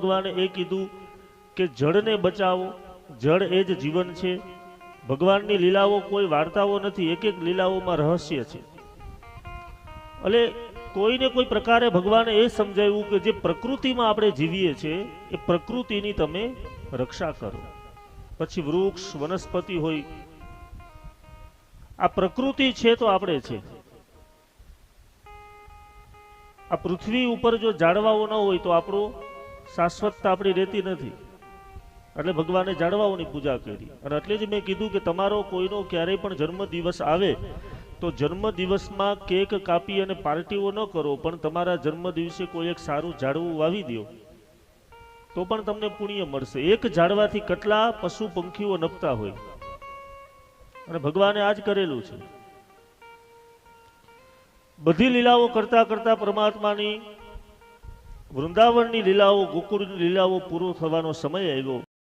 ભગવાને એ કીધું કે જળને બચાવો, જળ એ જ જીવન છે. ભગવાનની લીલાઓ કોઈ વાર્તાઓ નથી, એક એક લીલાઓમાં રહસ્ય છે. એટલે કોઈને કોઈ પ્રકારે ભગવાને એ સમજાવ્યું કે જે પ્રકૃતિમાં આપણે જીવીએ છીએ એ પ્રકૃતિની તમે રક્ષા કરો. પછી વૃક્ષ, વનસ્પતિ હોય. આ પ્રકૃતિ છે તો આપણે છે. આ પૃથ્વી ઉપર જો જાળવાઓ ન હોય તો આપણું શાશ્વતતા આપણી રહેતી નથી. એટલે ભગવાને જાળવાઓની પૂજા કરી. અને એટલે જ મેં કીધું કે તમારો કોઈનો ક્યારેય પણ જન્મ દિવસ આવે, તો જન્મ દિવસમાં કેક કાપી અને પાર્ટીઓ ન કરો, પણ તમારા જન્મ દિવસે કોઈ એક સારું ઝાડવું વાવી દો. તો પણ તમને પુણ્ય મળશે. એક ઝાડવાથી કેટલા પશુ પંખીઓ નપતા હોય. અને ભગવાને આજ કરેલું છે. બધી લીલાઓ કરતા કરતા પરમાત્માની વૃંદાવનની લીલાઓ ગોકુળની લીલાઓ પૂરો થવાનો સમય આવ્યો.